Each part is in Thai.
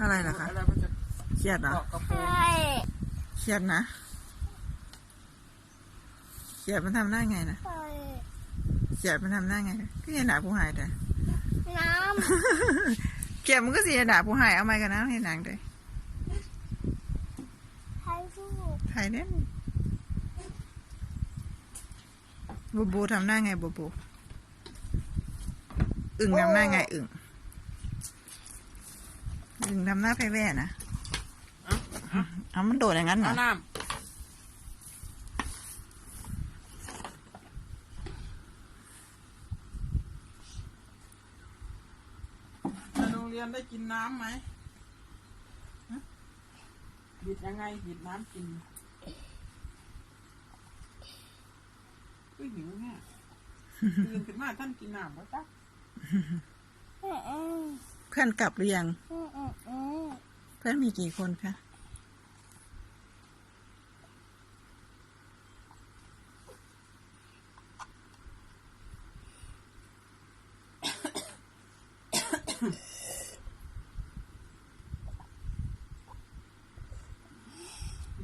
อะไรล่ะคะ อะไรมันจะเครียดเหรอเกาะกระโปรงใช่เครียดนะ เครียดมันทำหน้าไงนะใช่เครียดมันทำหน้าไงก็ยังด่าผู้หายแต่ น้เครียดมันก็เสียด่าผู้หายเอาไม้กันนะให้หนังเลยำให้สู้ไทยเน่นบูบูทำหน้าไงบูบู อึ่งทำหน้าไงอึ่ง อึ่งทำหน้าแพ้แว่นะอะอะเอามันโดดอย่างนั้นเหรเอาอน้ำไปโรงเรียนได้กินน้ำไหมฮะหยิบยังไงหยิบน้ำกินก็หิวเนี่ยตื่นขึ้นมาท่านกินน้ำแล้วจ้ะอืมอืมเพื่อนกลับหรือยังอืมอืมอืม เพื่อนมีกี่คนคะ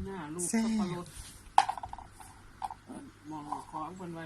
หน้าลูกสับปะรดมองของคนไว้